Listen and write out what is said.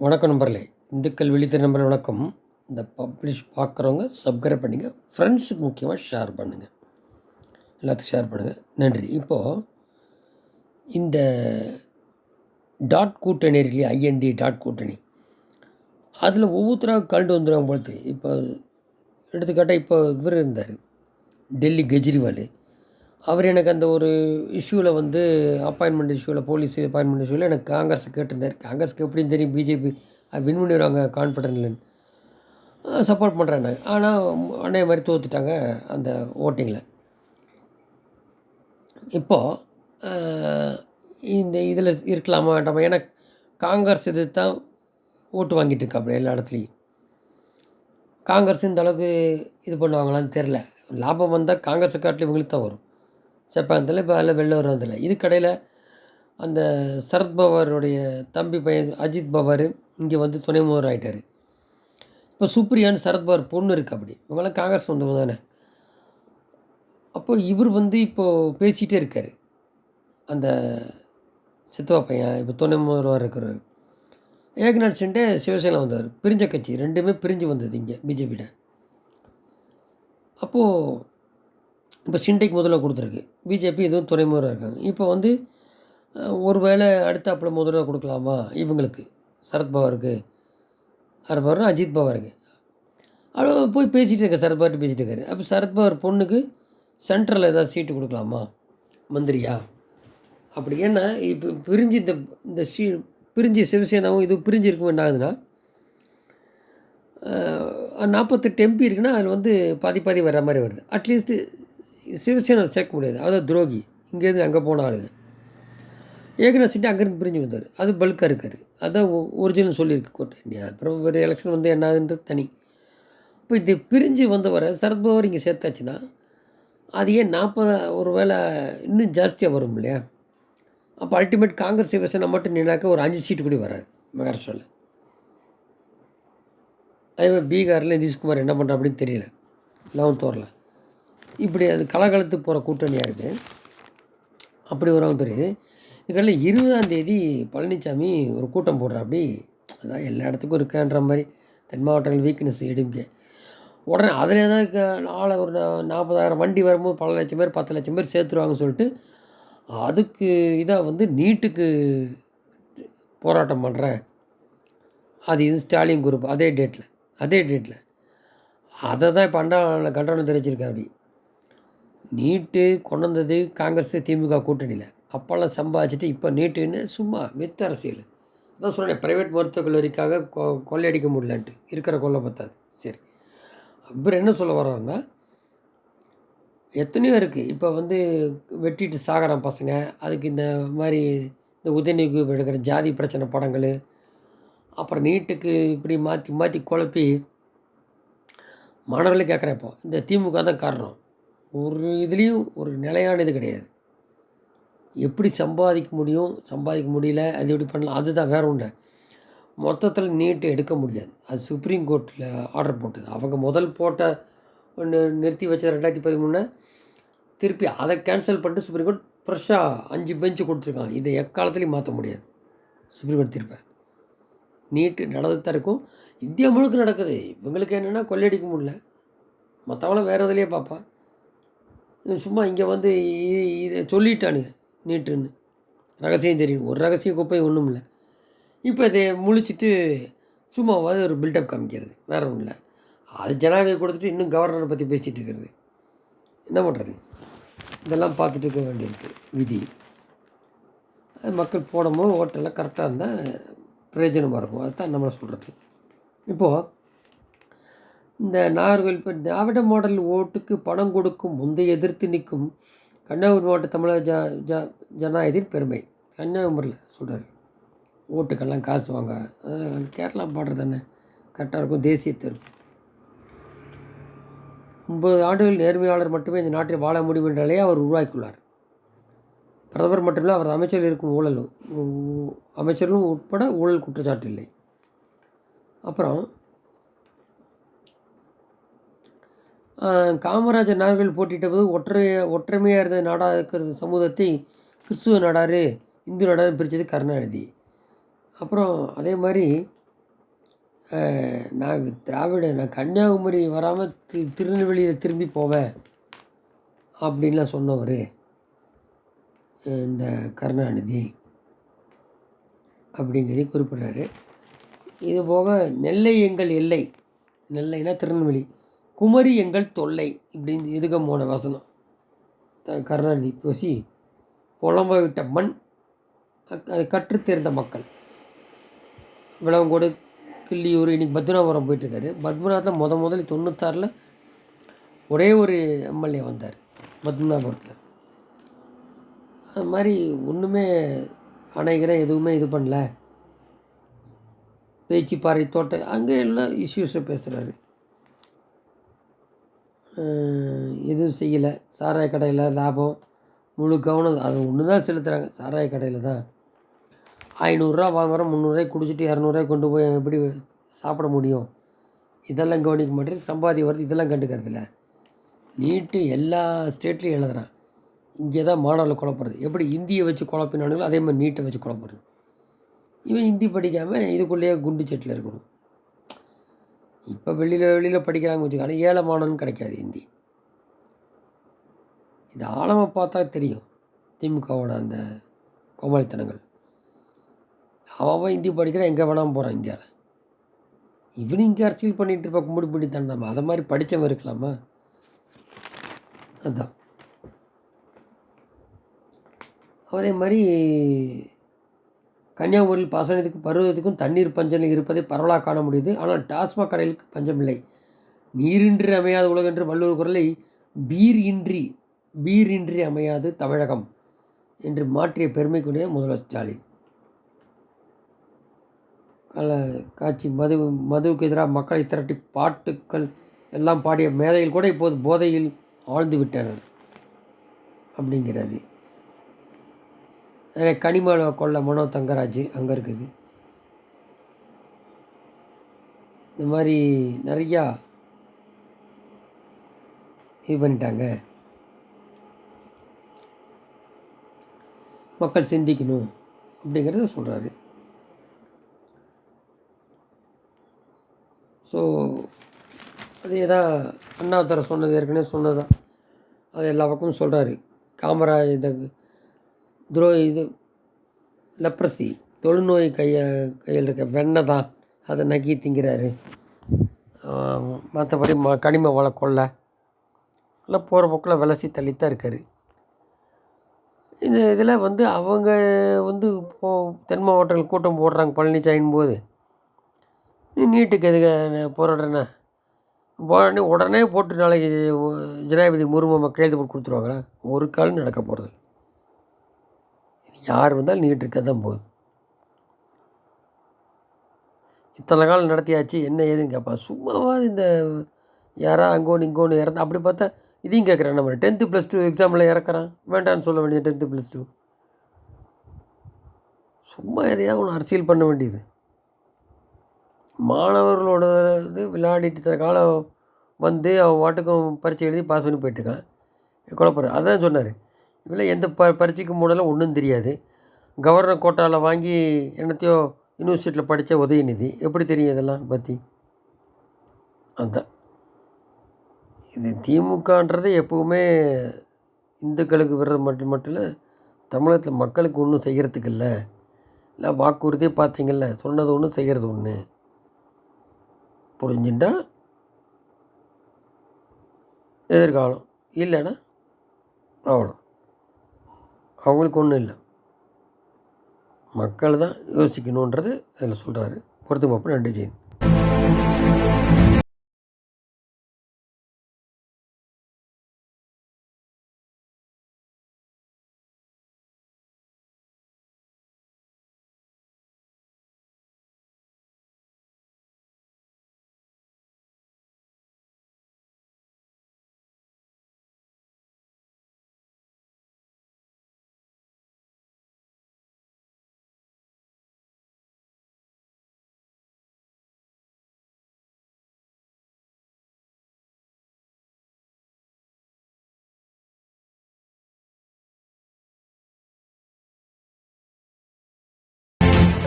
வணக்கம் நம்பர்லே இந்துக்கள் விழித்த நம்பர் வணக்கம். இந்த பப்ளிஷ் பார்க்குறவங்க சப்ஸ்கிரைப் பண்ணிங்க ஃப்ரெண்ட்ஸுக்கு முக்கியமாக ஷேர் பண்ணுங்கள் எல்லாத்துக்கும் ஷேர் பண்ணுங்கள் நன்றி. இப்போது இந்த டாட் கூட்டணி இருக்கு ஐஎன்டி டாட் கூட்டணி. அதில் ஒவ்வொருத்தராக கலந்து வந்துடுவாங்க போல தெரியும் இப்போ எடுத்துக்காட்டால் இப்போ இவர் இருந்தார். டெல்லி கெஜ்ரிவால். அவர் எனக்கு அந்த ஒரு இஷ்யூவில் வந்து அப்பாயின்மெண்ட் இஷ்யூவில் போலீஸ் அப்பாயின்மெண்ட் இஷ்யூவில் எனக்கு காங்கிரஸ் கேட்டிருந்தார். காங்கிரஸ்க்கு எப்படின்னு தெரியும் பிஜேபி வின் பண்ணிடுவாங்க கான்ஃபிடென்ட்லன்னு சப்போர்ட் பண்ணுறேன் ஆனால் அண்ணே மாதிரி தோத்துட்டாங்க அந்த ஓட்டிங்கில் இப்போது இந்த இதில் இருக்கலாமா வேண்டாமா? ஏன்னா காங்கிரஸ் இது தான் ஓட்டு வாங்கிட்டு இருக்கா அப்படி எல்லா இடத்துலையும். காங்கிரஸ் இந்த அளவுக்கு இது பண்ணுவாங்களான்னு தெரில லாபம் வந்தால் காங்கிரஸை காட்டில் இவங்களுக்கு தான் வரும். ஜப்பான்த்தில் இப்போ அதில் வெளில வர்றதில்ல இதுக்கடையில் அந்த சரத்பவாருடைய தம்பி பையன் அஜித் பவார் இங்கே வந்து துணை முதல்வர் ஆகிட்டார் இப்போ சுப்ரியான்னு சரத்பவார் பொண்ணு இருக்கு அப்படி. இவங்கெல்லாம் காங்கிரஸ் வந்தவங்க தானே. அப்போ இவர் வந்து இப்போது பேசிகிட்டே இருக்கார். அந்த சித்தவா பையன் இப்போ துணை முதல்வர் இருக்கிறார் ஏக்நாத் சிண்டே சிவசேனா வந்தார். பிரிஞ்ச கட்சி. ரெண்டுமே பிரிஞ்சு வந்தது இங்கே பிஜேபியில். அப்போது இப்போ சிண்டைக்கு முதல்ல கொடுத்துருக்கு. பிஜேபி எதுவும் துறைமுறை இருக்காங்க. இப்போ வந்து ஒரு வேளை அப்படி முதல்ல கொடுக்கலாமா? இவங்களுக்கு. சரத்பவாருக்கு சரத்பவார் அஜித் பவாருக்கு. அவ்வளோ போய் பேசிகிட்டு இருக்க சரத்பவார்ட்டு பேசிகிட்டு இருக்காரு. அப்போ சரத்பவார் பொண்ணுக்கு சென்ட்ரலில் ஏதாவது சீட்டு கொடுக்கலாமா? மந்திரியா? அப்படி ஏன்னா இப்போ பிரிஞ்சு இந்த இந்த சீ பிரிஞ்சு சிவசேனாவும் இது பிரிஞ்சு இருக்கும் என்ன ஆகுதுன்னா நாற்பத்தெட்டு எம்பி இருக்குன்னா அதில் வந்து பாதி பாதி வர்ற மாதிரி வருது. அட்லீஸ்ட்டு சிவசேனா சேர்க்க முடியாது அதாவது துரோகி. இங்கேருந்து அங்கே போன ஆளுங்க. ஏகநாத் சிட்டி அங்கேருந்து பிரிஞ்சு வந்தார். அது பல்காக இருக்கார். அதுதான் ஒரிஜினல் சொல்லியிருக்கு கோர்ட் இந்தியா. அப்புறம் ஒரு எலெக்ஷன் வந்து என்னதுன்றது தனி. இப்போ இது பிரிஞ்சு வந்தவரை சரத்பவர் இங்கே சேர்த்தாச்சுன்னா அது ஏன் நாற்பது ஒரு வேளை இன்னும் ஜாஸ்தியாக வரும் இல்லையா? அப்போ அல்டிமேட் காங்கிரஸ் சிவசேனா மட்டும் நின்னாக்க ஒரு அஞ்சு சீட்டு கூட வராது மகாராஷ்டிராவில் அதே மாதிரி பீகாரில் நிதிஷ்குமார் என்ன பண்ணுறா அப்படின்னு தெரியல. லெவன்த் வரல இப்படி அது கலகலத்து போகிற கூட்டணியாக இருக்குது அப்படி வரவும் தெரியுது. இதுக்கடல இருபதாம் தேதி பழனிசாமி ஒரு கூட்டம் போடுற அப்படி அதான் எல்லா இடத்துக்கும் இருக்கன்ற மாதிரி. தென் மாவட்டங்கள் வீக்னஸ் எடுங்க. உடனே அதில் தான் நாளை ஒரு நாற்பதாயிரம் வண்டி வரும்போது பல லட்சம் பேர் பத்து லட்சம் பேர் சேர்த்துருவாங்கன்னு சொல்லிட்டு அதுக்கு இதாக வந்து நீட்டுக்கு போராட்டம் பண்ணுறேன் அது இது ஸ்டாலின் குரூப் அதே டேட்டில் அதே டேட்டில் அதை தான் இப்போ அண்டா கண்டனம் தெரிவிச்சிருக்கேன் அப்படி நீட்டு கொண்டு வந்தது காங்கிரஸ் திமுக கூட்டணியில். அப்போல்லாம் சம்பாதிச்சுட்டு இப்போ நீட்டுன்னு சும்மா வித்து அரசியல். அதான் சொன்னேன் ப்ரைவேட் மருத்துவக் கல்லூரிக்காக கொ கொள்ளையடிக்க முடியலன்ட்டு. இருக்கிற கொள்ளை பத்தாது. சரி. அப்புறம் என்ன சொல்ல வர்றாருன்னா எத்தனையோ இருக்குது இப்போ வந்து வெட்டிட்டு சாகிறான் பசங்க அதுக்கு இந்த மாதிரி இந்த உதயநிதி எடுக்கிற ஜாதி பிரச்சனை படங்கள் அப்புறம் நீட்டுக்கு இப்படி மாற்றி மாற்றி குழப்பி மாணவர்களே கேட்குறேன் இப்போ. இந்த திமுக தான் காரணம். ஒரு இதுலேயும் ஒரு நிலையான இது கிடையாது. எப்படி சம்பாதிக்க முடியும் சம்பாதிக்க முடியல அது எப்படி பண்ணலாம் அதுதான் வேற ஒன்று. மொத்தத்தில் நீட்டு எடுக்க முடியாது. அது சுப்ரீம் கோர்ட்டில் ஆர்டர் போட்டது. அவங்க முதல் போட்ட ஒன்று நிறுத்தி வச்சது ரெண்டாயிரத்தி பதிமூணு திருப்பி அதை கேன்சல் பண்ணிட்டு சுப்ரீம் கோர்ட் ஃப்ரெஷ்ஷாக அஞ்சு பெஞ்சு கொடுத்துருக்காங்க. இதை எக்காலத்துலேயும் மாற்ற முடியாது. சுப்ரீம் கோர்ட் தீர்ப்பை. நீட்டு நடந்துட்டு தான் இருக்கும். இந்தியா முழுக்க நடக்குது. இவங்களுக்கு என்னென்னா கொள்ளையடிக்க முடியல. மற்றவங்களும் வேறு இதுலேயே பார்ப்பான் சும்மா இங்கே வந்து இதை சொல்லிட்டானுங்க நீட்டுன்னு ரகசியம் தெரியும். ஒரு ரகசிய குப்பை ஒன்றும் இல்லை. இப்போ இதை முழிச்சிட்டு சும்மாவாது ஒரு பில்டப் காமிக்கிறது. வேறு ஒன்றும் இல்லை. அது ஜனாதிபதி கொடுத்துட்டு இன்னும் கவர்னரை பற்றி பேசிகிட்டு இருக்கிறது. என்ன பண்ணுறது இதெல்லாம் பார்த்துட்டு இருக்க வேண்டியிருக்கு. விதி. அது மக்கள் போடும்போது ஓட்டெல்லாம் கரெக்டாக இருந்தால் பிரயோஜனமாக இருக்கும். அதுதான் நம்மளை சொல்கிறது இப்போது இந்த நாகர்கோவில் இப்போ திராவிட மாடல் ஓட்டுக்கு பணம் கொடுக்கும் முந்தைய எதிர்த்து நிற்கும் கன்னியாகுமரி மாவட்ட தமிழக ஜ ஜ ஜனநாயகத்தின் பெருமை. கன்னியாகுமரியில் சொல்கிறார் ஓட்டுக்கெல்லாம் காசு வாங்க. கேரளா பாடுறது தானே. கரெக்டாக இருக்கும். தேசியத்தை ஒன்பது ஆண்டுகள் நேர்மையாளர் மட்டுமே இந்த நாட்டில் வாழ முடியும் என்ற நிலையை அவர் உருவாக்கியுள்ளார். பிரதமர் மட்டுமில்லை அவர் அமைச்சரில் இருக்கும் ஊழலும் அமைச்சர்களும் உட்பட ஊழல் குற்றச்சாட்டு இல்லை. அப்புறம் காமராஜர் நாடுகள் போட்டியிட்ட போது ஒற்றை ஒற்றுமையாக இருந்த நாடாக இருக்கிற சமூகத்தை கிறிஸ்துவ நாடாரு இந்து நாடாரு பிரித்தது கருணாநிதி. அப்புறம் அதே மாதிரி நான் திராவிட நான் கன்னியாகுமரி வராமல் தி திருநெல்வேலியில் திரும்பி போவேன் அப்படின்லாம் சொன்னவர் இந்த கருணாநிதி. அப்படிங்கிறதை குறிப்பிட்றாரு. இது போக நெல்லை எங்கள் எல்லை நெல்லைனா திருநெல்வேலி. குமரி எங்கள் தொல்லை இப்படின்னு எதுக்க போன வசனம். கருணாநிதி பூசி புலம்ப விட்ட மண் அது கற்றுத்தேர்ந்த மக்கள். விளவங்கோடு கிள்ளியூர் இன்றைக்கி பத்மநாபுரம் போயிட்டுருக்காரு. பத்மநாபத்தில் முத முதல்ல தொண்ணூத்தாறில் ஒரே ஒரு எம்எல்ஏ வந்தார் பத்மநாபுரத்தில் அது மாதிரி ஒன்றுமே அணைகிற எதுவுமே இது பண்ணல. பேச்சிப்பாறை தோட்டம் அங்கே எல்லாம் இஷ்யூஸை பேசுகிறாரு எதுவும் செய்யலை. சாராய கடையில் லாபம் முழு கவனம். அது ஒன்று தான் செலுத்துகிறாங்க சாராய கடையில் தான். ஐநூறுரூவா வாங்குகிறோம் முந்நூறுரூவாய்க்கு குடிச்சிட்டு இரநூறுவாய் கொண்டு போய் எப்படி சாப்பிட முடியும்? இதெல்லாம் கவனிக்க மாட்டேன். சம்பாதி வருது இதெல்லாம் கண்டுக்கிறதில்ல நீட்டு எல்லா ஸ்டேட்லேயும் எழுதுகிறான் இங்கே தான் மாணவர்களை குழப்புறது. எப்படி இந்தியை வச்சு குழப்பினானுங்களோ அதே மாதிரி நீட்டை வச்சு குழப்புறது. இவன் ஹிந்தி படிக்காமல் இதுக்குள்ளேயே குண்டு செட்டில் இருக்கணும். இப்போ வெளியில் வெளியில் படிக்கிறாங்க வச்சுக்க. ஆனால் ஏழை கிடைக்காது ஹிந்தி. இது ஆழமாக பார்த்தா தெரியும். திமுகவோட அந்த கோமாளித்தனங்கள். அவன் ஹிந்தி படிக்கிறான் எங்கே வேணாமல் போகிறான் இந்தியாவில் இவனு இங்கே அரசியல் பண்ணிகிட்டு இருப்பா கும்பிடி பிடித்தான் நம்ம. அதை மாதிரி படித்தவன் இருக்கலாமா? அதுதான் அதே மாதிரி கன்னியாகுமரியில் பாசனத்துக்கு பருவத்துக்கும் தண்ணீர் பஞ்சம் இருப்பதை பரவலாக காண முடியுது. ஆனால் டாஸ்மாக் கடைகளுக்கு பஞ்சமில்லை. நீரின்றி அமையாத உலகம் என்று வள்ளுவர் குரலை பீர் இன்றி பீர் இன்றி அமையாது தமிழகம் என்று மாற்றிய பெருமைக்குரிய முதல்வர் ஸ்டாலின். காட்சி மது மதுவுக்கு எதிராக மக்களை திரட்டி பாட்டுக்கள் எல்லாம் பாடிய மேதைகள் கூட இப்போது போதையில் ஆழ்ந்து விட்டனர் அப்படிங்கிறது. நிறைய கனிம கொள்ள மனோ தங்கராஜ் அங்கே இருக்குது. இந்த மாதிரி நிறையா இது பண்ணிட்டாங்க. மக்கள் சிந்திக்கணும் அப்படிங்கிறத சொல்கிறாரு ஸோ அதே தான் அண்ணாத்தரை சொன்னது ஏற்கனவே சொன்னது தான் அது எல்லா பக்கமும் சொல்கிறாரு காமராஜ் இந்த துரோ இது லெப்ரசி தொழுநோய் கையை கையில் இருக்க வெண்ணெய் தான். அதை நக்கி திங்கிறாரு. மற்றபடி ம கனிம வள கொள்ளை. எல்லாம் போகிற போக்கில் விலசி தள்ளித்தான் இருக்கார். இந்த இதில் வந்து அவங்க வந்து போ தென் மாவட்டங்கள் கூட்டம் போடுறாங்க பழனிச்சாயின் போது. நீட்டுக்கு எதுக்கு போராடுறேன்னா உடனே உடனே போட்டு நாளைக்கு ஜனாதிபதி முர்மு எழுதி போட்டு கொடுத்துருவாங்களா? ஒரு காலம் நடக்க போகிறது யார் வந்தாலும் நீட் இருக்க தான் போகுது இத்தனை காலம் நடத்தியாச்சு என்ன ஏதுன்னு கேட்பான். சும்மாவாது இந்த யாரா அங்கோன்னு இங்கோன்னு இறந்து அப்படி பார்த்தா இதையும் கேட்குறேன் நம்ம டென்த்து ப்ளஸ் டூ எக்ஸாமில் இறக்குறான். வேண்டான்னு சொல்ல வேண்டியது டென்த்து ப்ளஸ் டூ சும்மா எதையாவது ஒன்று அரசியல் பண்ண வேண்டியது. மாணவர்களோட இது விளையாடிட்டு இத்தனை காலம் வந்து அவன் வாட்டுக்கும் பரீட்சை எழுதி பாஸ் பண்ணி போயிட்டுருக்கான் குழப்பம் அதான் சொன்னார். இவ்வளோ எந்த ப பரீட்சைக்கு மூடலாம் ஒன்றும் தெரியாது. கவர்னர் கோட்டாவில் வாங்கி என்னத்தையோ யூனிவர்சிட்டியில் படித்த உதயநிதி எப்படி தெரியும் இதெல்லாம் பற்றி அதுதான் இது திமுகன்றது எப்போவுமே இந்துக்களுக்கு விடுறது மட்டும் மட்டும் இல்லை தமிழகத்தில் மக்களுக்கு ஒன்றும் செய்கிறதுக்கு இல்லை. இல்லை வாக்குறுதியே பார்த்தீங்கல்ல சொன்னது ஒன்று செய்கிறது ஒன்று புரிஞ்சுட்டா எதிர்காலம். இல்லைன்னா அவ்வளோ அவங்களுக்கு ஒன்றும் இல்லை. மக்கள் தான் யோசிக்கணுன்றது அதில் சொல்கிறாரு. பொறுத்து பார்ப்போம் நன்றி செய்யுது